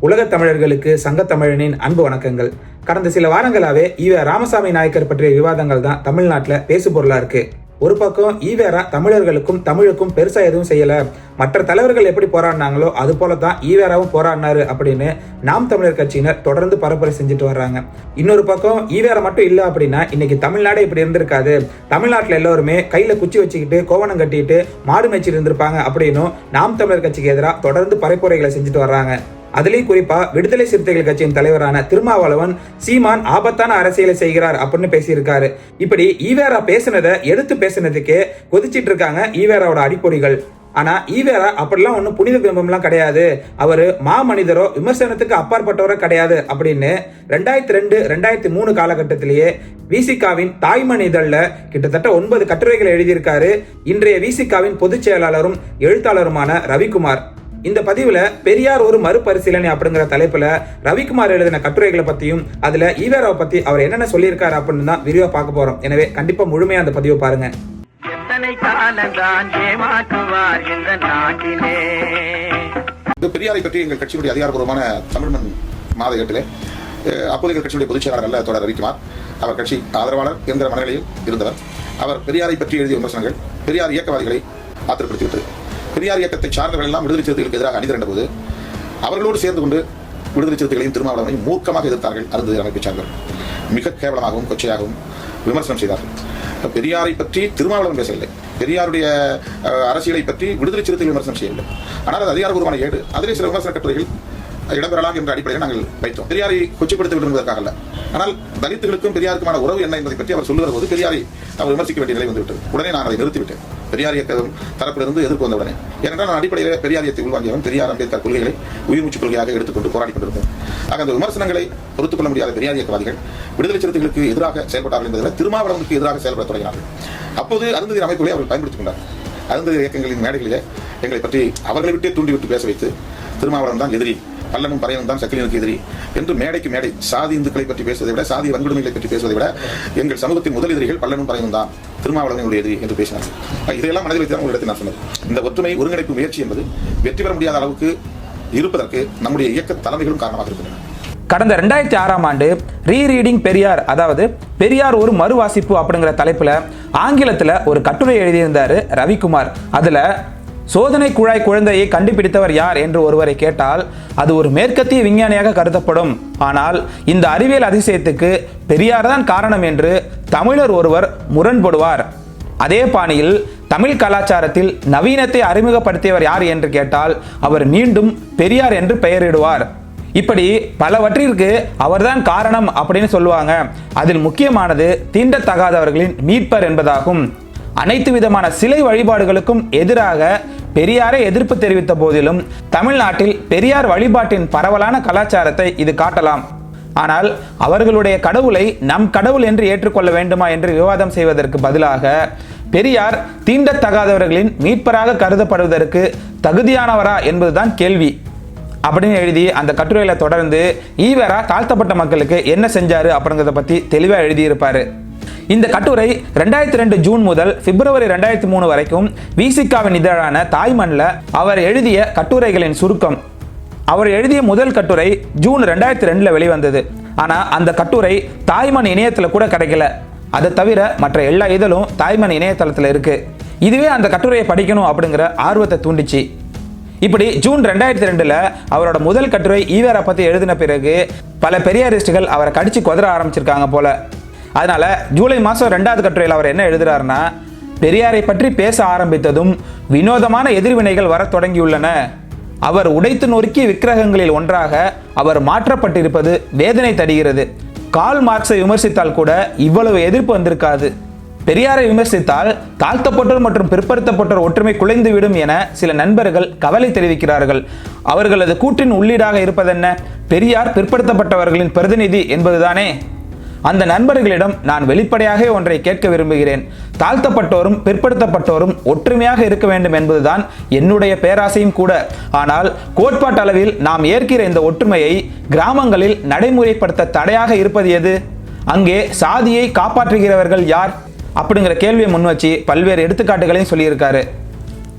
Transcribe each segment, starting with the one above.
உலகத் தமிழர்களுக்கு சங்கத்தமிழனின் அன்பு வணக்கங்கள். கடந்த சில வாரங்களாவே ஈவ ராமசாமி நாயக்கர் பற்றிய விவாதங்கள் தான் தமிழ்நாட்டில் பேசு பொருளா இருக்கு. ஒரு பக்கம் ஈவேரா தமிழர்களுக்கும் தமிழுக்கும் பெருசா எதுவும் செய்யல. மற்ற தலைவர்கள் எப்படி போராடினாங்களோ அது போல தான் ஈவேராவும் போராடினாரு அப்படின்னு நாம் தமிழர் கட்சியினர் தொடர்ந்து பரப்புரை செஞ்சுட்டு வர்றாங்க. இன்னொரு பக்கம் ஈவேரா மட்டும் இல்ல அப்படின்னா இன்னைக்கு தமிழ்நாடு இப்படி இருந்திருக்காது. தமிழ்நாட்டில் எல்லோருமே கையில குச்சி வச்சுக்கிட்டு கோவணம் கட்டிட்டு மாடு மேய்ச்சிட்டு இருந்திருப்பாங்க அப்படின்னும் நாம் தமிழர் கட்சிக்கு எதிராக தொடர்ந்து பரப்புரைகளை செஞ்சுட்டு வர்றாங்க. அதுலேயும் குறிப்பா விடுதலை சிறுத்தைகள் கட்சியின் தலைவரான திருமாவளவன் சீமான் ஆபத்தான அரசியலை செய்கிறார் அப்படின்னு பேசியிருக்காரு. இப்படி ஈவேரா பேசுனதை எடுத்து பேசுனதுக்கே கொதிச்சிட்டு இருக்காங்க ஈவேராவோட அடிப்பொடிகள் ஆனா ஈவேரா அப்படிலாம் ஒன்றும் புனித பிம்பம்லாம் கிடையாது. அவரு மாமனிதரோ விமர்சனத்துக்கு அப்பாற்பட்டவரோ கிடையாது அப்படின்னு ரெண்டாயிரத்தி ரெண்டு ரெண்டாயிரத்தி மூணு காலகட்டத்திலேயே விசிகாவின் தாய்மண் இதழில் கிட்டத்தட்ட ஒன்பது கட்டுரைகள் எழுதியிருக்காரு. இன்றைய விசிகாவின் பொதுச் செயலாளரும் எழுத்தாளருமான ரவிக்குமார். இந்த பதிவுல பெரியார் ஒரு மறுபரிசீலனை அப்படிங்கிற தலைப்புல ரவிக்குமார் எழுதின கட்டுரைகளை பத்தியும் அதுல ஈவேராவை பத்தி அவர் என்னென்ன சொல்லியிருக்காரு அப்படின்னு தான் விரிவா பார்க்க போறோம். எனவே கண்டிப்பா முழுமையா அந்த பதிவை பாருங்க. எத்தனை காலந்தான் ஏமாற்றுவார் இந்த நாட்டிலே? இது பெரியாரை பற்றி எங்கள் கட்சியினுடைய அதிகாரப்பூர்வமான தமிழ்மண் மாத ஏட்டிலே அப்போது எங்கள் கட்சியுடைய பொதுச் செயலாளர் அல்ல தொடர் ரவிக்குமார். அவர் கட்சி ஆதரவாளர் என்கிற மனநிலையில் இருந்தவர். அவர் பெரியாரை பற்றி எழுதிய விமர்சனங்கள் பெரியார் இயக்கவாதிகளை ஆத்திரப்படுத்திவிட்டது. பெரியார் இயக்கத்தை சார்ந்தவர்கள் எல்லாம் விடுதலை சிறுத்தைகளுக்கு எதிராக அணிதிரண்ட போது அவர்களோடு சேர்ந்து கொண்டு விடுதலை சிறுத்தைகளையும் திருமாவளவனையும் மூர்க்கமாக எதிர்த்தார்கள் அருந்ததி அமைப்பை சார்ந்தவர்கள். மிக கேவலமாகவும் கொச்சையாகவும் விமர்சனம் செய்தார்கள். பெரியாரை பற்றி திருமாவளவன் பேசவில்லை. பெரியாருடைய அரசியலை பற்றி விடுதலை சிறுத்தைகள் விமர்சனம் செய்யவில்லை. ஆனால் அது அதிகாரபூர்வமான ஏடு. அதிலே சில விமர்சன கட்டுரைகள் இடம்பெறலாம் என்ற அடிப்படையில் நாங்கள் வைத்தோம். பெரியாரை கொச்சைப்படுத்தி விடுவதற்காக அல்ல. ஆனால் தலித்துகளுக்கும் பெரியாருக்குமான உறவு என்ன என்பதை பற்றி அவர் சொல்லுகிற போது பெரியாரை அவர் விமர்சிக்க வேண்டிய நிலை வந்துவிட்டது. உடனே நான் அதை நிறுத்திவிட்டேன். பெரியார் இயக்கம் தரப்பிலிருந்து எதிர்ப்பு வந்த உடனே. ஏனென்றால் நான் அடிப்படையில் பெரியார் இயக்கத்தை உள்வாங்கியவன். பெரியார் அம்பேத்கர் கொள்கைகளை உயிர் மூச்சு கொள்கையாக எடுத்துக்கொண்டு போராடி கொண்டிருந்தோம் ஆக அந்த விமர்சனங்களை பொறுத்துக் கொள்ள முடியாத பெரியார் இயக்கவாதிகள் விடுதலை சிறுத்தைகளுக்கு எதிராக செயல்பட்டார்கள் என்பதில் திருமாவளவனுக்கு எதிராக செயல்பட தொடங்கினார்கள். அப்போது அருந்ததி அமைப்புகளை அவர்கள் பயன்படுத்திக் கொண்டார். அருந்ததி இயக்கங்களின் மேடைகளிலே எங்களை பற்றி அவர்களை விட்டே தூண்டிவிட்டு பேச வைத்து திருமாவளவன் தான் எதிரி. பல்லனும் பறையனும் தான் சக்கிலினுக்கு எதிரி என்று மேடைக்கு மேடை சாதி இந்துக்களை பற்றி பேசுவதை விட சாதி வன்கொடுமைகளை பற்றி பேசுவதை விட எங்கள் சமூகத்தின் முதல் எதிரிகள் பல்லனும் பறையனும் தான் திருமாவளவனுடைய எதிரி என்று பேசினார். இதையெல்லாம் மனதில் வைத்து தான் உங்களிடத்தில் நான் சொன்னது. இந்த ஒற்றுமை ஒருங்கிணைப்பு முயற்சி என்பது வெற்றி பெற முடியாத அளவுக்கு இருப்பதற்கு நம்முடைய இயக்க தலைமைகளும் காரணமாக இருக்கின்றன. கடந்த ரெண்டாயிரத்தி ஆறாம் ஆண்டு ரீரீடிங் பெரியார் அதாவது பெரியார் ஒரு மறுவாசிப்பு அப்படிங்கிற தலைப்பில் ஆங்கிலத்தில் ஒரு கட்டுரை எழுதியிருந்தாரு ரவிக்குமார். அதில் சோதனை குழாய் குழந்தையை கண்டுபிடித்தவர் யார் என்று ஒருவரை கேட்டால் அது ஒரு மேற்கத்திய விஞ்ஞானியாக கருதப்படும். ஆனால் இந்த அறிவியல் அதிசயத்துக்கு பெரியார் தான் காரணம் என்று தமிழர் ஒருவர் முரண்படுவார். அதே பாணியில் தமிழ் கலாச்சாரத்தில் நவீனத்தை அறிமுகப்படுத்தியவர் யார் என்று கேட்டால் அவர் மீண்டும் பெரியார் என்று பெயரிடுவார். இப்படி பலவற்றிற்கு அவர்தான் காரணம் அப்படின்னு சொல்லுவாங்க. அதில் முக்கியமானது தீண்டத்தகாதவர்களின் மீட்பர் என்பதாகும். அனைத்து விதமான சிலை வழிபாடுகளுக்கும் எதிராக பெரியாரை எதிர்ப்பு தெரிவித்த போதிலும் தமிழ்நாட்டில் பெரியார் வழிபாட்டின் பரவலான கலாச்சாரத்தை இது காட்டலாம். ஆனால் அவர்களுடைய கடவுளை நம் கடவுள் என்று ஏற்றுக்கொள்ள வேண்டுமா என்று விவாதம் செய்வதற்கு பதிலாக பெரியார் தீண்டத்தகாதவர்களின் மீட்பராக கருதப்படுவதற்கு தகுதியானவரா என்பதுதான் கேள்வி. அப்படின்னு எழுதி அந்த கட்டுரையில தொடர்ந்து ஈவரா தாழ்த்தப்பட்ட மக்களுக்கு என்ன செஞ்சாரு அப்படிங்கிறத பத்தி தெளிவா எழுதியிருப்பாரு. இந்த கட்டுரை ரெண்டாயிரத்தி ரெண்டு ஜூன் முதல் பிப்ரவரி ரெண்டாயிரத்தி மூணு வரைக்கும் விசிகாவின் இதழான தாய்மண்ல அவர் எழுதிய கட்டுரைகளின் சுருக்கம். அவர் எழுதிய முதல் கட்டுரை ஜூன் ரெண்டாயிரத்தி ரெண்டுல வெளிவந்தது. ஆனா அந்த கட்டுரை தாய்மண் இணையத்துல கூட கிடைக்கல. அதை தவிர மற்ற எல்லா இதழும் தாய்மண் இணையதளத்துல இருக்கு. இதுவே அந்த கட்டுரையை படிக்கணும் அப்படிங்கிற ஆர்வத்தை தூண்டிச்சு. இப்படி ஜூன் ரெண்டாயிரத்தி ரெண்டுல அவரோட முதல் கட்டுரை ஈவேரா பத்தி எழுதின பிறகு பல பெரியாரிஸ்டுகள் அவரை கடிச்சு கொதற ஆரம்பிச்சிருக்காங்க போல. அதனால ஜூலை மாதம் ரெண்டாவது கட்டுரையில் அவர் என்ன எழுதுறாருன்னா பெரியாரை பற்றி பேச ஆரம்பித்ததும் வினோதமான எதிர்வினைகள் வர தொடங்கியுள்ளன. அவர் உடைத்து நொறுக்கிய விக்கிரகங்களில் ஒன்றாக அவர் மாற்றப்பட்டிருப்பது வேதனை தருகிறது. கால் மார்க்ஸை விமர்சித்தால் கூட இவ்வளவு எதிர்ப்பு வந்திருக்காது. பெரியாரை விமர்சித்தால் தாழ்த்தப்பட்டோர் மற்றும் பிற்படுத்தப்பட்டோர் ஒற்றுமை குலைந்துவிடும் என சில நண்பர்கள் கவலை தெரிவிக்கிறார்கள். அவர்களது கூற்றின் உள்ளீடாக இருப்பதென்ன? பெரியார் பிற்படுத்தப்பட்டவர்களின் பிரதிநிதி என்பதுதானே? அந்த நண்பர்களிடம் நான் வெளிப்படையாக ஒன்றை கேட்க விரும்புகிறேன். தாழ்த்தப்பட்டோரும் பிற்படுத்தப்பட்டோரும் ஒற்றுமையாக இருக்க வேண்டும் என்பதுதான் என்னுடைய பேராசையும் கூட. ஆனால் கோட்பாட்டளவில் நாம் ஏற்கிற இந்த ஒற்றுமையை கிராமங்களில் நடைமுறைப்படுத்த தடையாக இருப்பது எது? அங்கே சாதியை காப்பாற்றுகிறவர்கள் யார்? அப்படிங்கிற கேள்வியை முன்வச்சு பல்வேறு எடுத்துக்காட்டுகளையும் சொல்லியிருக்காரு.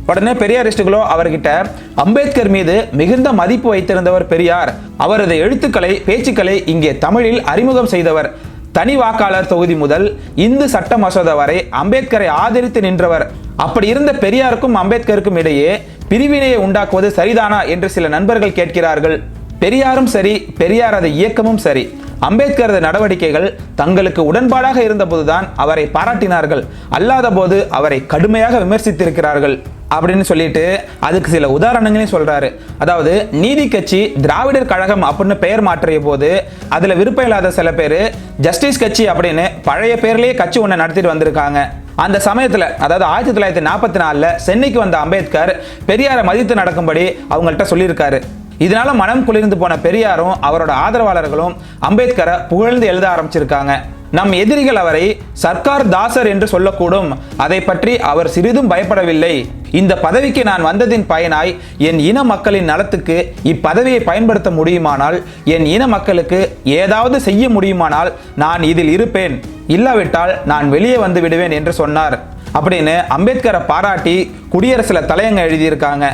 உடனே பெரியாரிஸ்டுகளோ அவர்கிட்ட அம்பேத்கர் மீது மிகுந்த மதிப்பு வைத்திருந்தவர் பெரியார். அவரது எழுத்துக்களை பேச்சுக்களை இங்கே தமிழில் அறிமுகம் செய்தவர். தனி வாக்காளர் தொகுதி முதல் இந்து சட்ட மசோதா வரை அம்பேத்கரை ஆதரித்து நின்றவர். அப்படி இருந்த பெரியாருக்கும் அம்பேத்கருக்கும் இடையே பிரிவினையை உண்டாக்குவது சரிதானா என்று சில நண்பர்கள் கேட்கிறார்கள். பெரியாரும் சரி பெரியார் அதை இயக்கமும் சரி. அம்பேத்கரது நடவடிக்கைகள் தங்களுக்கு உடன்பாடாக இருந்தபோதுதான் அவரை பாராட்டினார்கள். அல்லாத போது அவரை கடுமையாக விமர்சித்திருக்கிறார்கள் அப்படின்னு சொல்லிட்டு அதுக்கு சில உதாரணங்களையும் சொல்றாரு. அதாவது நீதி கட்சி திராவிடர் கழகம் அப்படின்னு பெயர் மாற்றிய போது அதுல விருப்பம் இல்லாத சில பேர் ஜஸ்டிஸ் கட்சி அப்படின்னு பழைய பேர்லயே கட்சி ஒன்று நடத்திட்டு வந்திருக்காங்க. அந்த சமயத்தில் அதாவது ஆயிரத்தி தொள்ளாயிரத்தி நாற்பத்தி நாலில் சென்னைக்கு வந்த அம்பேத்கர் பெரியாரை மதித்து நடக்கும்படி அவங்கள்ட்ட சொல்லியிருக்காரு. இதனால மனம் குளிர்ந்து போன பெரியாரும் அவரோட ஆதரவாளர்களும் அம்பேத்கரை புகழ்ந்து எழுத ஆரம்பிச்சிருக்காங்க. நம் எதிரிகள் அவரை சர்க்கார் தாசர் என்று சொல்லக்கூடும். அதை பற்றி அவர் சிறிதும் பயப்படவில்லை. இந்த பதவிக்கு நான் வந்ததின் பயனாய் என் இன மக்களின் நலத்துக்கு இப்பதவியை பயன்படுத்த முடியுமானால் என் இன மக்களுக்கு ஏதாவது செய்ய முடியுமானால் நான் இதில் இருப்பேன். இல்லாவிட்டால் நான் வெளியே வந்து விடுவேன் என்று சொன்னார். அப்படின்னு அம்பேத்கரை பாராட்டி குடியரசுல தலையங்க எழுதியிருக்காங்க.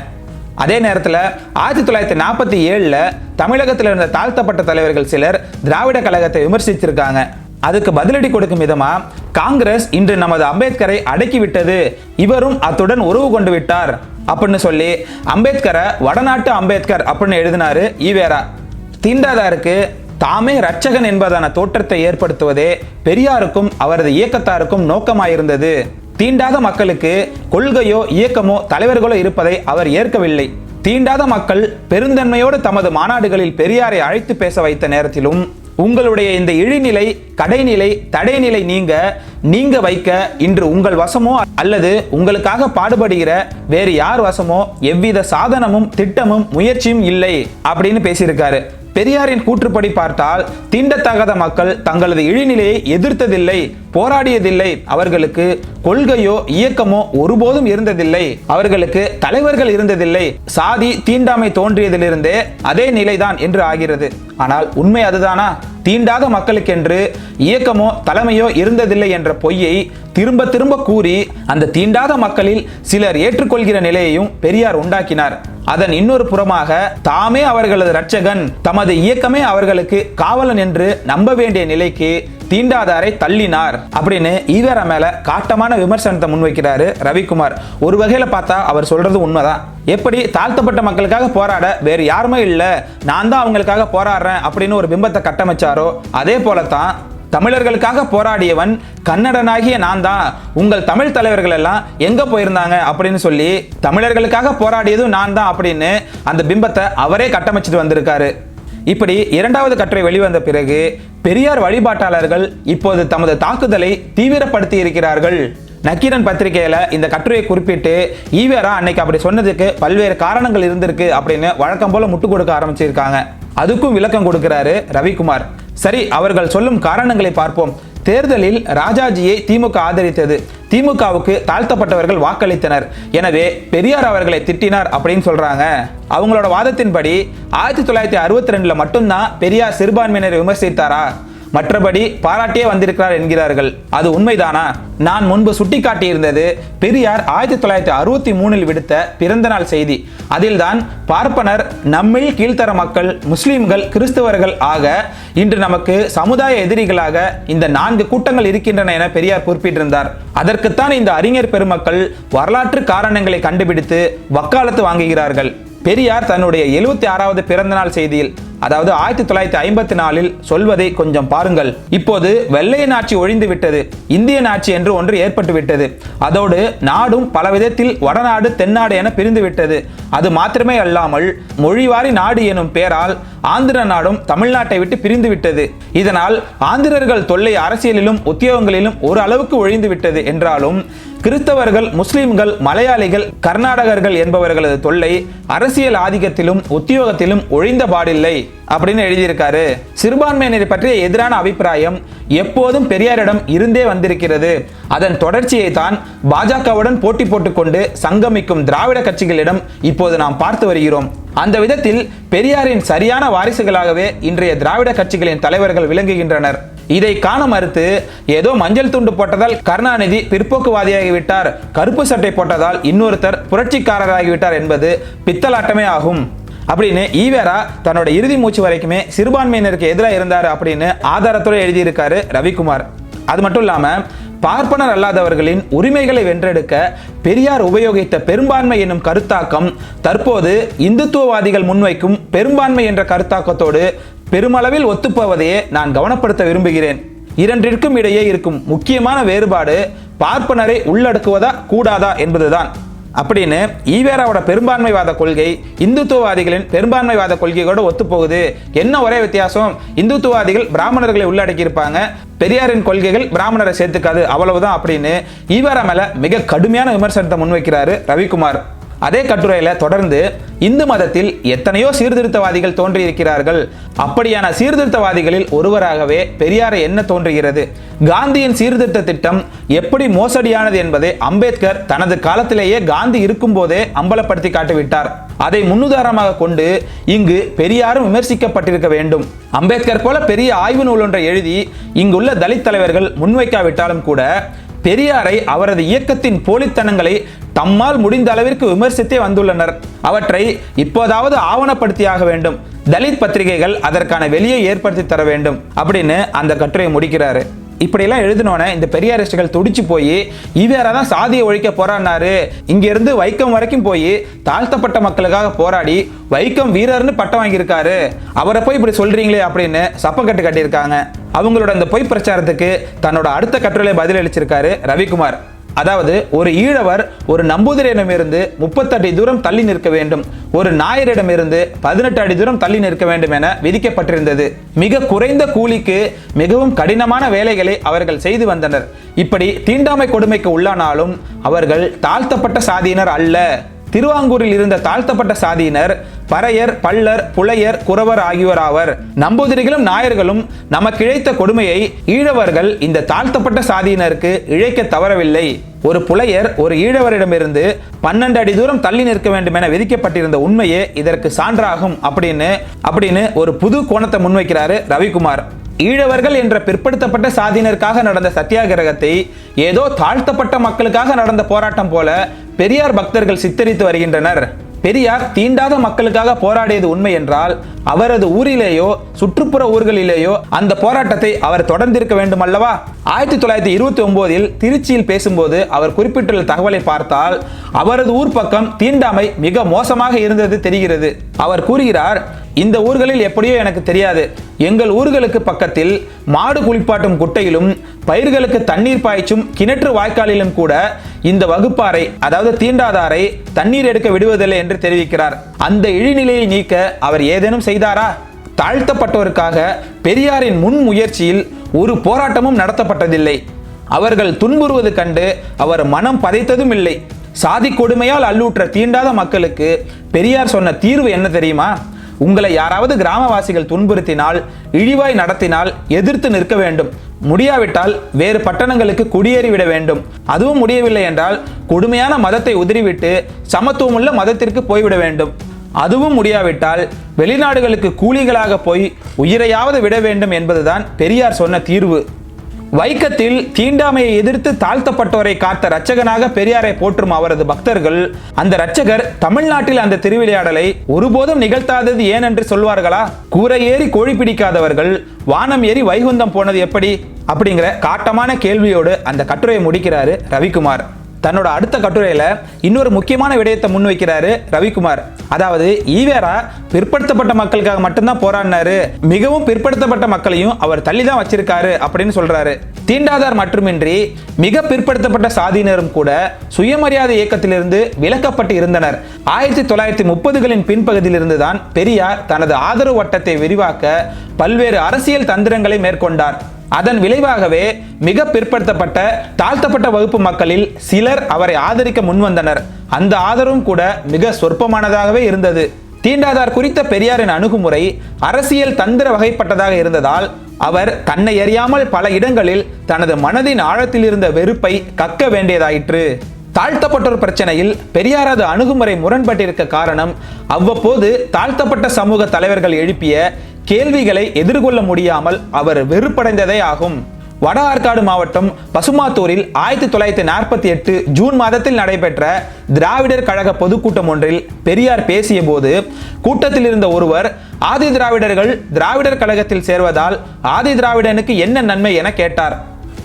அதே நேரத்தில் ஆயிரத்தி தொள்ளாயிரத்தி நாற்பத்தி ஏழில் தமிழகத்தில் இருந்த தாழ்த்தப்பட்ட தலைவர்கள் சிலர் திராவிட கழகத்தை விமர்சித்திருக்காங்க அதுக்கு பதிலடி கொடுக்கும் விதமா காங்கிரஸ் இன்று நமது அம்பேத்கரை அடக்கிவிட்டது இவரும் அத்துடன் உறவு கொண்டு விட்டார். அப்படின்னு சொல்லி அம்பேத்கரை வடநாட்டு அம்பேத்கர் அப்படின்னு எழுதினாரு ஈவேரா. தீண்டாதாருக்கு தாமே ரட்சகன் என்பதான தோற்றத்தை ஏற்படுத்துவதே பெரியாருக்கும் அவரது இயக்கத்தாருக்கும் நோக்கமாயிருந்தது. தீண்டாத மக்களுக்கு கொள்கையோ இயக்கமோ தலைவர்களோ இருப்பதை அவர் ஏற்கவில்லை. தீண்டாத மக்கள் பெருந்தன்மையோடு தமது மாநாடுகளில் பெரியாரை அழைத்து பேச வைத்த நேரத்திலும் உங்களுடைய இந்த இழிநிலை கடைநிலை தடைநிலை நீங்க நீங்க வைக்க இன்று உங்கள் வசமோ அல்லது உங்களுக்காக பாடுபடுகிற வேறு யார் வசமோ எவ்வித சாதனமும் திட்டமும் முயற்சியும் இல்லை அப்படின்னு பேசியிருக்காரு. பெரியாரின் கூற்றுப்படி பார்த்தால் தீண்டத்தகாத மக்கள் தங்களது இழிநிலையை எதிர்த்ததில்லை போராடியதில்லை. அவர்களுக்கு கொள்கையோ இயக்கமோ ஒருபோதும் இருந்ததில்லை. அவர்களுக்கு தலைவர்கள் இருந்ததில்லை. சாதி தீண்டாமை தோன்றியதிலிருந்தே அதே நிலைதான் என்று ஆகிறது. ஆனால் உண்மை அதுதானா? தீண்டாத மக்களுக்கென்று இயக்கமோ தலைமையோ இருந்ததில்லை என்ற பொய்யை திரும்ப திரும்ப கூறி அந்த தீண்டாத மக்களில் சிலர் ஏற்றுக்கொள்கிற நிலையையும் பெரியார் உண்டாக்கினார். அதன் இன்னொரு புறமாக தாமே அவர்களது ரட்சகன் தமது இயக்கமே அவர்களுக்கு காவலன் என்று நம்ப வேண்டிய நிலைக்கு தீண்டாதாரை தள்ளினார் அப்படின்னு ஈவேரா மேல காட்டமான விமர்சனத்தை முன்வைக்கிறாரு ரவிக்குமார். ஒரு வகையில பார்த்தா அவர் சொல்றது உண்மைதான். எப்படி? தாழ்த்தப்பட்ட மக்களுக்காக போராட வேறு யாருமே இல்ல. நான் தான் அவங்களுக்காக போராடுறேன் அப்படின்னு ஒரு பிம்பத்தை கட்டமைச்சாரோ? அதே போலத்தான் தமிழர்களுக்காக போராடியவன் கன்னடனாகிய நான் தான். உங்கள் தமிழ் தலைவர்கள் எல்லாம் எங்க போயிருந்தாங்க அப்படின்னு சொல்லி தமிழர்களுக்காக போராடியதும் நான் தான் அப்படின்னு அந்த பிம்பத்தை அவரே கட்டமைச்சிட்டு வந்திருக்காரு. இப்படி இரண்டாவது கட்டுரை வெளிவந்த பிறகு பெரியார் வழிபாட்டாளர்கள் இப்போது தமது தாக்குதலை தீவிரப்படுத்தி இருக்கிறார்கள். நக்கீரன் பத்திரிகையில இந்த கட்டுரையை குறிப்பிட்டு ஈவேரா அன்னைக்கு அப்படி சொன்னதுக்கு பல்வேறு காரணங்கள் இருந்திருக்கு அப்படின்னு வழக்கம் போல முட்டு கொடுக்க ஆரம்பிச்சிருக்காங்க. அதுக்கும் விளக்கம் கொடுக்கிறாரு ரவிக்குமார். சரி அவர்கள் சொல்லும் காரணங்களை பார்ப்போம். தேர்தலில் ராஜாஜியை திமுக ஆதரித்தது. திமுகவுக்கு தாழ்த்தப்பட்டவர்கள் வாக்களித்தனர். எனவே பெரியார் அவர்களை திட்டினார் அப்படின்னு சொல்றாங்க. அவங்களோட வாதத்தின்படி ஆயிரத்தி தொள்ளாயிரத்தி அறுபத்தி ரெண்டுல மட்டும்தான் பெரியார் சிறுபான்மையினரை விமர்சித்தாரா? மற்றபடி பாராட்டியே வந்திருக்கிறார் என்கிறார்கள். அது உண்மைதானா? நான் முன்பு சுட்டிக்காட்டியிருந்தது பெரியார் ஆயிரத்தி தொள்ளாயிரத்தி அறுபத்தி மூணில் விடுத்த பிறந்தநாள் செய்தி. அதில்தான் பார்ப்பனர் நம்மில் கீழ்த்தர மக்கள் முஸ்லிம்கள் கிறிஸ்தவர்கள் ஆக இன்று நமக்கு சமுதாய எதிரிகளாக இந்த நான்கு கூட்டங்கள் இருக்கின்றன என பெரியார் குறிப்பிட்டிருந்தார். அதற்குத்தான் இந்த அறிஞர் பெருமக்கள் வரலாற்று காரணங்களை கண்டுபிடித்து வக்காலத்து வாங்குகிறார்கள். பெரியார் தன்னுடைய எழுபத்தி ஆறாவது பிறந்தநாள் செய்தியில் அதாவது ஆயிரத்தி தொள்ளாயிரத்தி ஐம்பத்தி நாலில் சொல்வதை கொஞ்சம் பாருங்கள். இப்போது வெள்ளையன் ஆட்சி ஒழிந்து விட்டது இந்தியன் ஆட்சி என்று ஒன்று ஏற்பட்டு விட்டது. அதோடு நாடும் பல விதத்தில் வடநாடு தென்னாடு என பிரிந்து விட்டது. அது மாத்திரமே அல்லாமல் மொழிவாரி நாடு எனும் பெயரால் ஆந்திர நாடும் தமிழ்நாட்டை விட்டு பிரிந்து விட்டது. இதனால் ஆந்திரர்கள் தொல்லை அரசியலிலும் உத்தியோகங்களிலும் ஒரு அளவுக்கு ஒழிந்து விட்டது என்றாலும் கிறிஸ்தவர்கள் முஸ்லிம்கள் மலையாளிகள் கர்நாடகர்கள் என்பவர்களது தொல்லை அரசியல் ஆதிக்கத்திலும் உத்தியோகத்திலும் ஒழிந்த பாடில்லை அப்படின்னு எழுதியிருக்காரு. சிறுபான்மையினரை பற்றிய எதிரான அபிப்பிராயம் எப்போதும் பெரியாரிடம் இருந்தே வந்திருக்கிறது. அதன் தொடர்ச்சியை தான் பாஜகவுடன் போட்டி போட்டுக்கொண்டு சங்கமிக்கும் திராவிட கட்சிகளிடம் இப்போது நாம் பார்த்து வருகிறோம். அந்த விதத்தில் பெரியாரின் சரியான வாரிசுகளாகவே இன்றைய திராவிட கட்சிகளின் தலைவர்கள் விளங்குகின்றனர். இதை காண மறுத்து ஏதோ மஞ்சள் துண்டு போட்டதால் கருணாநிதி பிற்போக்குவாதியாகிவிட்டார். கருப்பு சட்டை போட்டதால் இன்னொருத்தர் புரட்சிக்காரராகிவிட்டார் என்பது பித்தலாட்டமே ஆகும். அப்படின்னு ஈவேரா தன்னோட இறுதி மூச்சு வரைக்குமே சிறுபான்மையினருக்கு எதிராக இருந்தார் அப்படின்னு ஆதாரத்தோடு எழுதியிருக்காரு ரவிக்குமார். அது மட்டும் இல்லாமல் பார்ப்பனர் அல்லாதவர்களின் உரிமைகளை வென்றெடுக்க பெரியார் உபயோகித்த பெரும்பான்மை என்னும் கருத்தாக்கம் தற்போது இந்துத்துவவாதிகள் முன்வைக்கும் பெரும்பான்மை என்ற கருத்தாக்கத்தோடு பெருமளவில் ஒத்துப்போவதையே நான் கவனப்படுத்த விரும்புகிறேன். இரண்டிற்கும் இடையே இருக்கும் முக்கியமான வேறுபாடு பார்ப்பனரை உள்ளடக்குவதா கூடாதா என்பதுதான். அப்படின்னு ஈவேராவோட பெரும்பான்மைவாத கொள்கை இந்துத்துவவாதிகளின் பெரும்பான்மைவாத கொள்கையோட ஒத்துப்போகுது. என்ன ஒரே வித்தியாசம்? இந்துத்துவவாதிகள் பிராமணர்களை உள்ளடக்கியிருப்பாங்க. பெரியாரின் கொள்கைகள் பிராமணரை சேர்த்துக்காது அவ்வளவுதான் அப்படின்னு ஈவேரா மேல மிக கடுமையான விமர்சனத்தை முன்வைக்கிறாரு ரவிக்குமார். அதே கட்டுரையில தொடர்ந்து இந்து மதத்தில் எத்தனையோ சீர்திருத்தவாதிகள் தோன்றியிருக்கிறார்கள். அப்படியான சீர்திருத்தவாதிகளில் ஒருவராகவே பெரியாரை என்ன தோன்றுகிறது? காந்தியின் சீர்திருத்த திட்டம் எப்படி மோசடியானது என்பதை அம்பேத்கர் தனது காலத்திலேயே காந்தி இருக்கும்போதே அம்பலப்படுத்தி காட்டிவிட்டார். அதை முன்னுதாரணமாக கொண்டு இங்கு பெரியாரும் விமர்சிக்கப்பட்டிருக்க வேண்டும். அம்பேத்கர் போல பெரிய ஆய்வு நூல் ஒன்றை எழுதி இங்குள்ள தலித் தலைவர்கள் முன்வைக்காவிட்டாலும் கூட பெரியாரை அவரது இயக்கத்தின் போலித்தனங்களை தம்மால் முடிந்த அளவிற்கு விமர்சித்தே வந்துள்ளனர். அவற்றை இப்போதாவது ஆவணப்படுத்தியாக வேண்டும். தலித் பத்திரிகைகள் அதற்கான வெளியை ஏற்படுத்தி தர வேண்டும். அப்படின்னு அந்த கட்டுரையை முடிக்கிறாரு. இப்படியெல்லாம் எழுதினோன்னே இந்த பெரியாரிஸ்டுகள் துடிச்சு போய் ஈவேரா தான் சாதியை ஒழிக்க போராடினாரு இங்கேருந்து வைக்கம் வரைக்கும் போய் தாழ்த்தப்பட்ட மக்களுக்காக போராடி வைக்கம் வீரர்னு பட்டம் வாங்கியிருக்காரு. அவரை போய் இப்படி சொல்றீங்களே அப்படின்னு சப்பக்கட்டு கட்டியிருக்காங்க. அவங்களோட இந்த பொய் பிரச்சாரத்துக்கு தன்னோட அடுத்த கட்டுரையில பதில் அளிச்சிருக்காரு ரவிக்குமார். அதாவது ஒரு ஈழவர் ஒரு நம்பூதிரியிடமிருந்து முப்பத்தடி தூரம் தள்ளி நிற்க வேண்டும் ஒரு நாயரிடமிருந்து பதினெட்டு அடி தூரம் தள்ளி நிற்க வேண்டும் என விதிக்கப்பட்டிருந்தது. மிக குறைந்த கூலிக்கு மிகவும் கடினமான வேலைகளை அவர்கள் செய்து வந்தனர். இப்படி தீண்டாமை கொடுமைக்கு உள்ளானாலும் அவர்கள் தாழ்த்தப்பட்ட சாதியினர் அல்ல. திருவாங்கூரில் இருந்த தாழ்த்தப்பட்ட சாதியினர் பறையர் பள்ளர் புலையர் குறவர் ஆகியோர் ஆவர் நம்பூதிரிகளும் நாயர்களும் நமக்கு இழைத்த கொடுமையை ஈழவர்கள் இந்த தாழ்த்தப்பட்ட சாதியினருக்கு இழைக்க தவறவில்லை. ஒரு புலையர் ஒரு ஈழவரிடமிருந்து பன்னெண்டு அடி தூரம் தள்ளி நிற்க வேண்டும் என விதிக்கப்பட்டிருந்த உண்மையே இதற்கு சான்றாகும். அப்படின்னு அப்படின்னு ஒரு புது கோணத்தை முன்வைக்கிறாரு ரவிக்குமார். ஈழவர்கள் என்ற பிற்படுத்தப்பட்ட சாதியினருக்காக நடந்த சத்தியாகிரகத்தை ஏதோ தாழ்த்தப்பட்ட மக்களுக்காக நடந்த போராட்டம் போல பெரியார் பக்தர்கள் சித்தரித்து வருகின்றனர். பெரியார் தீண்டாத மக்களுக்காக போராடியது உண்மை என்றால் அவரது ஊரிலேயோ சுற்றுப்புற ஊர்களிலேயோ அந்த போராட்டத்தை அவர் தொடர்ந்திருக்க வேண்டும் அல்லவா ஆயிரத்தி தொள்ளாயிரத்தி இருபத்தி ஒன்பதில் திருச்சியில் பேசும்போது அவர் குறிப்பிட்டுள்ள தகவலை பார்த்தால் அவரது ஊர் பக்கம் தீண்டாமை மிக மோசமாக இருந்தது தெரிகிறது. அவர் கூறுகிறார் இந்த ஊர்களில் எப்படியோ எனக்கு தெரியாது. எங்கள் ஊர்களுக்கு பக்கத்தில் மாடு குளிப்பாட்டும் குட்டையிலும் பயிர்களுக்கு தண்ணீர் பாய்ச்சும் கிணற்று வாய்க்காலிலும் கூட இந்த வகுப்பாரை அதாவது தீண்டாதாரை தண்ணீர் எடுக்க விடுவதில்லை என்று தெரிவிக்கிறார். அந்த இழிநிலையை நீக்க அவர் ஏதேனும் செய்தாரா? தாழ்த்தப்பட்டோருக்காக பெரியாரின் முன் முயற்சியில் ஒரு போராட்டமும் நடத்தப்பட்டதில்லை. அவர்கள் துன்புறுவது கண்டு அவர் மனம் பதைத்ததும் இல்லை. சாதி கொடுமையால் அல்லூற்ற தீண்டாத மக்களுக்கு பெரியார் சொன்ன தீர்வு என்ன தெரியுமா? உங்களை யாராவது கிராமவாசிகள் துன்புறுத்தினால் இழிவாய் நடத்தினால் எதிர்த்து நிற்க வேண்டும். முடியாவிட்டால் வேறு பட்டணங்களுக்கு குடியேறிவிட வேண்டும். அதுவும் முடியவில்லை என்றால் கொடுமையான மதத்தை உதறிவிட்டு சமத்துவமுள்ள மதத்திற்கு போய்விட வேண்டும். அதுவும் முடியாவிட்டால் வெளிநாடுகளுக்கு கூலிகளாக போய் உயிரையாவது விட வேண்டும் என்பதுதான் பெரியார் சொன்ன தீர்வு. வைக்கத்தில் தீண்டாமையை எதிர்த்து தாழ்த்தப்பட்டோரை காத்த ரட்சகனாக பெரியாரை போற்றும் அவரது பக்தர்கள் அந்த ரட்சகர் தமிழ்நாட்டில் அந்த திருவிளையாடலை ஒருபோதும் நிகழ்த்தாதது ஏன் என்று சொல்வார்களா? கூரை ஏறி கோழி பிடிக்காதவர்கள் வானம் ஏறி வைகுந்தம் போனது எப்படி? அப்படிங்கிற காட்டமான கேள்வியோடு அந்த கட்டுரையை முடிக்கிறாரு ரவிக்குமார். தன்னோட அடுத்த கட்டுரையில இன்னொரு முக்கியமான விடயத்தை முன்வைக்கிறாரு ரவிக்குமார். அதாவது ஈவேரா பிற்படுத்தப்பட்ட மக்களுக்காக மட்டும்தான் போராடினாரு. மிகவும் பிற்படுத்தப்பட்ட மக்களையும் அவர் தள்ளி தான் வச்சிருக்காரு அப்படின்னு சொல்றாரு. தீண்டாதார் மட்டுமின்றி மிக பிற்படுத்தப்பட்ட சாதியினரும் கூட சுயமரியாதை இயக்கத்திலிருந்து விலக்கப்பட்டு இருந்தனர். ஆயிரத்தி தொள்ளாயிரத்தி முப்பதுகளின் பின்பகுதியிலிருந்து தான் பெரியார் தனது ஆதரவு வட்டத்தை விரிவாக்க பல்வேறு அரசியல் தந்திரங்களை மேற்கொண்டார். அதன் விளைவாகவே மிக பிற்படுத்தப்பட்ட தாழ்த்தப்பட்ட வகுப்பு மக்களில் சிலர் அவரை ஆதரிக்க முன்வந்தனர். அந்த ஆதரவும் கூட மிக சொற்பமானதாகவே இருந்தது. தீண்டாதார் குறித்த பெரியாரின் அணுகுமுறை அரசியல் தந்திர வகைப்பட்டதாக இருந்ததால் அவர் தன்னை அறியாமல் பல இடங்களில் தனது மனதின் ஆழத்தில் இருந்த வெறுப்பை கக்க வேண்டியதாயிற்று. தாழ்த்தப்பட்டோர் பிரச்சனையில் பெரியாரது அணுகுமுறை முரண்பட்டிருக்க காரணம் அவ்வப்போது தாழ்த்தப்பட்ட சமூக தலைவர்கள் எழுப்பிய கேள்விகளை எதிர்கொள்ள முடியாமல் அவர் வெறுப்படைந்ததே ஆகும். வட ஆற்காடு மாவட்டம் பசுமாத்தூரில் ஆயிரத்தி தொள்ளாயிரத்தி நாற்பத்தி எட்டு ஜூன் மாதத்தில் நடைபெற்ற திராவிடர் கழக பொதுக்கூட்டம் ஒன்றில் பெரியார் பேசிய போது கூட்டத்தில் இருந்த ஒருவர் ஆதி திராவிடர்கள் திராவிடர் கழகத்தில் சேர்வதால் ஆதி திராவிடனுக்கு என்ன நன்மை என கேட்டார்.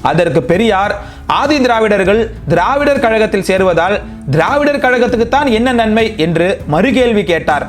அதற்கு பெரியார் ஆதி திராவிடர்கள் திராவிடர் கழகத்தில் சேருவதால் திராவிடர் கழகத்துக்குத்தான் என்ன நன்மை? என்று மறுகேள்வி கேட்டார்.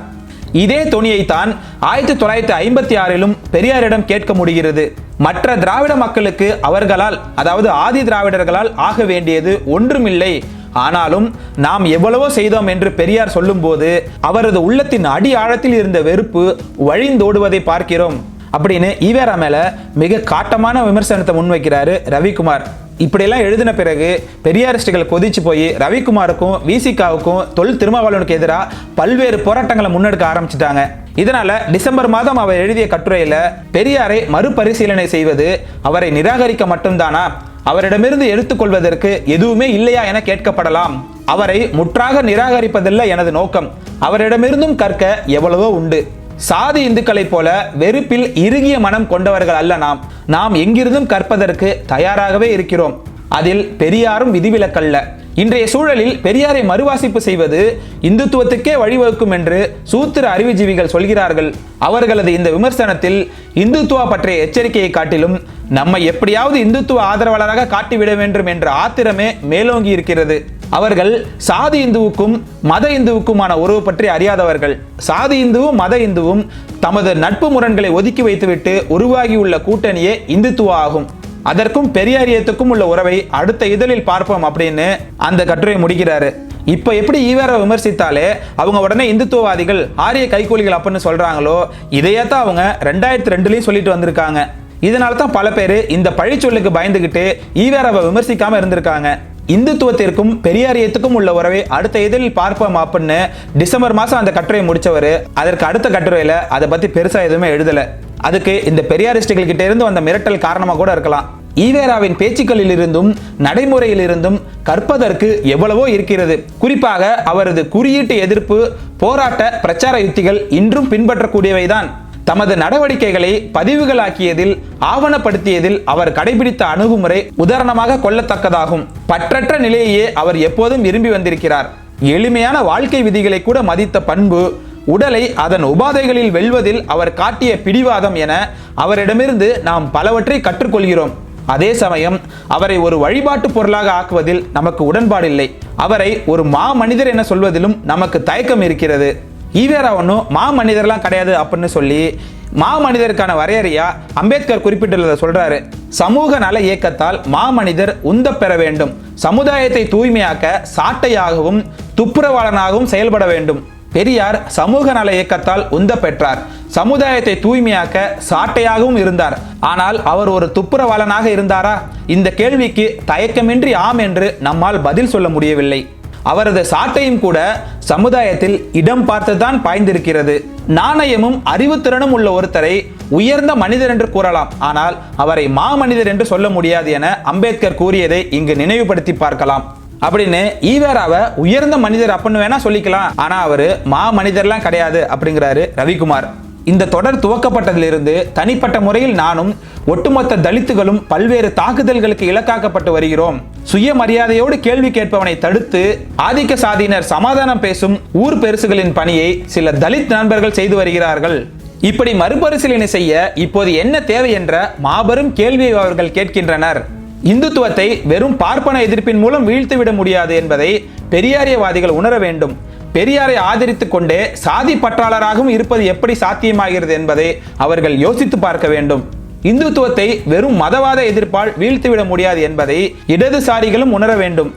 இதே தொனியைத்தான் ஆயிரத்தி தொள்ளாயிரத்தி ஐம்பத்தி ஆறிலும் பெரியாரிடம் கேட்க முடிகிறது. மற்ற திராவிட மக்களுக்கு அவர்களால் அதாவது ஆதி திராவிடர்களால் ஆக வேண்டியது ஒன்றுமில்லை. ஆனாலும் நாம் எவ்வளவோ செய்தோம் என்று பெரியார் சொல்லும்போது அவரது உள்ளத்தின் அடி ஆழத்தில் இருந்த வெறுப்பு வழிந்தோடுவதை பார்க்கிறோம். அப்படின்னு ஈவேரா மேல மிக காட்டமான விமர்சனத்தை முன்வைக்கிறாரு ரவிக்குமார். இப்படியெல்லாம் எழுதின பிறகு பெரியாரிஸ்டுகள் கொதிச்சு போய் ரவிக்குமாருக்கும் விசிகாவுக்கும் தொல் திருமாவளவனுக்கு எதிராக பல்வேறு போராட்டங்களை முன்னெடுக்க ஆரம்பிச்சிட்டாங்க. இதனால டிசம்பர் மாதம் அவர் எழுதிய கட்டுரையில பெரியாரை மறுபரிசீலனை செய்வது அவரை நிராகரிக்க மட்டும்தானா? அவரிடமிருந்து எடுத்துக்கொள்வதற்கு எதுவுமே இல்லையா என கேட்கப்படலாம். அவரை முற்றாக நிராகரிப்பதில்லை எனது நோக்கம். அவரிடமிருந்தும் கற்க எவ்வளவோ உண்டு. சாதி இந்துக்களைப் போல வெறுப்பில் இறுகிய மனம் கொண்டவர்கள் அல்ல நாம். நாம் எங்கிருந்தும் கற்பதற்கு தயாராகவே இருக்கிறோம். அதில் பெரியாரும் விதிவிலக்கல்ல. இன்றைய சூழலில் பெரியாரை மறுவாசிப்பு செய்வது இந்துத்துவத்துக்கே வழிவகுக்கும் என்று சூத்திர அறிவுஜீவிகள் சொல்கிறார்கள். அவர்களது இந்த விமர்சனத்தில் இந்துத்துவா பற்றிய எச்சரிக்கையை காட்டிலும் நம்மை எப்படியாவது இந்துத்துவ ஆதரவாளராக காட்டிவிட வேண்டும் என்ற ஆத்திரமே மேலோங்கி இருக்கிறது அவர்கள் சாதி இந்துவுக்கும் மத இந்துவுக்குமான உறவு பற்றி அறியாதவர்கள். சாதி இந்துவும் மத இந்துவும் தமது நட்பு முரண்களை ஒதுக்கி வைத்துவிட்டு உருவாகியுள்ள கூட்டணியே இந்துத்துவா ஆகும். அதற்கும் பெரியாரியத்துக்கும் உள்ள உறவை அடுத்த இதழில் பார்ப்போம் அப்படின்னு அந்த கட்டுரை முடிக்கிறாரு. இப்ப எப்படி ஈவேரை விமர்சித்தாலே அவங்க உடனே இந்துத்துவவாதிகள் ஆரிய கைகூலிகள் அப்படின்னு சொல்றாங்களோ இதையே தான் அவங்க ரெண்டாயிரத்தி ரெண்டுலயும் சொல்லிட்டு வந்திருக்காங்க. இதனால தான் பல பேர் இந்த பழிச்சொல்லுக்கு பயந்துகிட்டு ஈவேராவை விமர்சிக்காம இருந்திருக்காங்க. இந்துத்துவத்திற்கும் பெரியாரியத்துக்கும் உள்ள உறவை அடுத்த இதழில் பார்ப்போம் அப்படின்னு டிசம்பர் மாதம் அந்த கட்டுரையை முடிச்சவர். அதற்கு அடுத்த கட்டுரையில் அதை பற்றி பெருசாக எதுவுமே எழுதல. அதுக்கு இந்த பெரியாரிஸ்டுகள் கிட்ட இருந்து வந்த மிரட்டல் காரணமாக கூட இருக்கலாம். ஈவேராவின் பேச்சுக்களில் இருந்தும் நடைமுறையில் இருந்தும் கற்பதற்கு எவ்வளவோ இருக்கிறது. குறிப்பாக அவரது குறியீட்டு எதிர்ப்பு போராட்ட பிரச்சார யுத்திகள் இன்றும் பின்பற்றக்கூடியவைதான். தமது நடவடிக்கைகளை பதிவுகளாக்கியதில் ஆவணப்படுத்தியதில் அவர் கடைபிடித்த அணுகுமுறை உதாரணமாக கொள்ளத்தக்கதாகும் பற்றற்ற நிலையையே அவர் எப்போதும் விரும்பி வந்திருக்கிறார். எளிமையான வாழ்க்கை விதிகளை கூட மதித்த பண்பு உடலை அதன் உபாதைகளில் வெல்வதில் அவர் காட்டிய பிடிவாதம் என அவரிடமிருந்து நாம் பலவற்றை கற்றுக்கொள்கிறோம். அதே சமயம் அவரை ஒரு வழிபாட்டு பொருளாக ஆக்குவதில் நமக்கு உடன்பாடில்லை. அவரை ஒரு மா மனிதர் என சொல்வதிலும் நமக்கு தயக்கம் இருக்கிறது. ஈவேரா ஒன்றும் மா மனிதர்லாம் கிடையாது அப்படின்னு சொல்லி மா மனிதருக்கான வரையறையா அம்பேத்கர் குறிப்பிட்டுள்ளதை சொல்றாரு. சமூக நல இயக்கத்தால் மா மனிதர் உந்த பெற வேண்டும். சமுதாயத்தை தூய்மையாக்க சாட்டையாகவும் துப்புரவாளனாகவும் செயல்பட வேண்டும். பெரியார் சமூக நல இயக்கத்தால் உந்த பெற்றார். சமுதாயத்தை தூய்மையாக்க சாட்டையாகவும் இருந்தார். ஆனால் அவர் ஒரு துப்புரவாளனாக இருந்தாரா? இந்த கேள்விக்கு தயக்கமின்றி ஆம் என்று நம்மால் பதில் சொல்ல முடியவில்லை. அவரது சாட்டையும் கூட சமுதாயத்தில் இடம் பார்த்துதான் பாய்ந்திருக்கிறது. நாணயமும் அறிவுத்திறனும் உள்ள ஒருத்தரை உயர்ந்த மனிதர் என்று கூறலாம். ஆனால் அவரை மாமனிதர் என்று சொல்ல முடியாது என அம்பேத்கர் கூறியதை இங்கு நினைவுபடுத்தி பார்க்கலாம். அப்படின்னு ஈவேராவை உயர்ந்த மனிதர் அப்படின்னு வேணா சொல்லிக்கலாம். ஆனா அவரு மா மனிதர்லாம் கிடையாது அப்படிங்கிறாரு ரவிக்குமார். இந்த தொடர் துவக்கப்பட்டதிலிருந்து தனிப்பட்ட முறையில் நானும் ஒட்டுமொத்த தலித்துகளும் பல்வேறு தாக்குதல்களுக்கு இலக்காக்கப்பட்டு வருகிறோம். சுயமரியாதையோடு கேள்வி கேட்பவனை தடுத்து ஆதிக்க சாதியினர் சமாதானம் பேசும் ஊர் பெருசுகளின் பணியை சில தலித் நண்பர்கள் செய்து வருகிறார்கள். இப்படி மறுபரிசீலனை செய்ய இப்போது என்ன தேவை என்ற மாபெரும் கேள்வியை அவர்கள் கேட்கின்றனர். இந்துத்துவத்தை வெறும் பார்ப்பன எதிர்ப்பின் மூலம் வீழ்த்துவிட முடியாது என்பதை பெரியாரியவாதிகள் உணர வேண்டும். பெரியாரை ஆதரித்துக் கொண்டே சாதி பற்றாளராகவும் இருப்பது எப்படி சாத்தியமாகிறது என்பதை அவர்கள் யோசித்து பார்க்க வேண்டும். இந்துத்துவத்தை வெறும் மதவாத எதிர்ப்பால் வீழ்த்திவிட முடியாது என்பதை இடதுசாரிகளும் உணர வேண்டும்.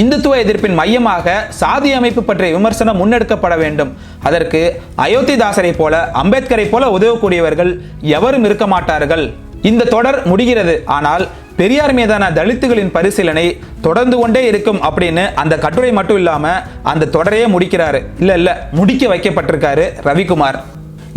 இந்துத்துவ எதிர்ப்பின் மையமாக சாதி அமைப்பு பற்றிய விமர்சனம் முன்னெடுக்கப்பட வேண்டும். அதற்கு அயோத்திதாசரை போல அம்பேத்கரை போல உதவக்கூடியவர்கள் எவரும் இருக்க மாட்டார்கள். இந்த தொடர் முடிகிறது. ஆனால் பெரியார் மீதான தலித்துகளின் பரிசீலனை தொடர்ந்து கொண்டே இருக்கும் அப்படின்னு அந்த கட்டுரை மட்டும் இல்லாம அந்த தொடரையே முடிக்கிறாரு. இல்ல இல்ல முடிக்க வைக்கப்பட்டிருக்காரு ரவிக்குமார்.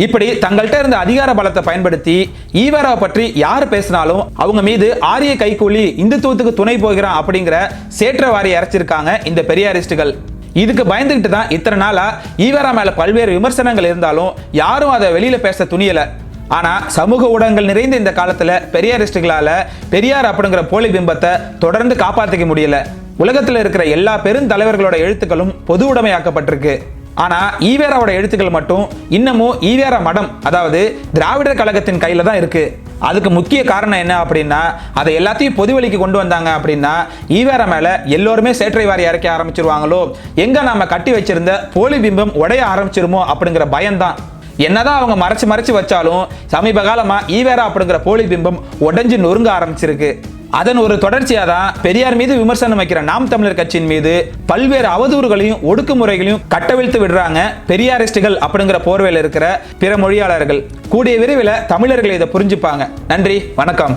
இப்படி தங்கள்கிட்ட இருந்த அதிகார பலத்தை பயன்படுத்தி ஈவரா பற்றி யார் பேசினாலும் அவங்க மீது ஆரிய கைக்கூலி இந்துத்துவத்துக்கு துணை போகிறான் அப்படிங்கிற சேற்றவாரி அரைச்சிருக்காங்க இந்த பெரியாரிஸ்டுகள். இதுக்கு பயந்துகிட்டு தான் இத்தனை நாளா ஈவரா மேல பல்வேறு விமர்சனங்கள் இருந்தாலும் யாரும் அதை வெளியில பேச துணியலை. ஆனா சமூக ஊடகங்கள் நிறைந்த இந்த காலத்துல பெரியாரிஸ்டுகளால பெரியார் அப்படிங்கிற போலி பிம்பத்தை தொடர்ந்து காப்பாத்திக்க முடியல. உலகத்துல இருக்கிற எல்லா பெருந்தலைவர்களோட எழுத்துக்களும் பொது உடைமையாக்கப்பட்டிருக்கு. ஆனா ஈவேராவோட எழுத்துக்கள் மட்டும் இன்னமும் ஈவேரா மடம் அதாவது திராவிடர் கழகத்தின் கையில தான் இருக்கு. அதுக்கு முக்கிய காரணம் என்ன அப்படின்னா அதை எல்லாத்தையும் பொதுவெளிக்கு கொண்டு வந்தாங்க அப்படின்னா ஈவேரா மேல எல்லோருமே சேற்றை வாரி இறக்க ஆரம்பிச்சிருவாங்களோ? எங்க நாம கட்டி வச்சிருந்த போலி பிம்பம் உடைய ஆரம்பிச்சிருமோ அப்படிங்கிற பயம்தான். என்னதான் அவங்க மறைச்சு மறைச்சு வச்சாலும் சமீப காலமாக ஈவேரா அப்படிங்கிற போலி பிம்பம் உடஞ்சி நொறுங்க ஆரம்பிச்சிருக்கு. அதன் ஒரு தொடர்ச்சியாக தான் பெரியார் மீது விமர்சனம் வைக்கிற நாம் தமிழர் கட்சியின் மீது பல்வேறு அவதூறுகளையும் ஒடுக்குமுறைகளையும் கட்டவிழ்த்து விடுறாங்க பெரியாரிஸ்டுகள் அப்படிங்கிற போர்வையில் இருக்கிற பிற மொழியாளர்கள். கூடிய விரைவில் தமிழர்கள் இதை புரிஞ்சுப்பாங்க. நன்றி வணக்கம்.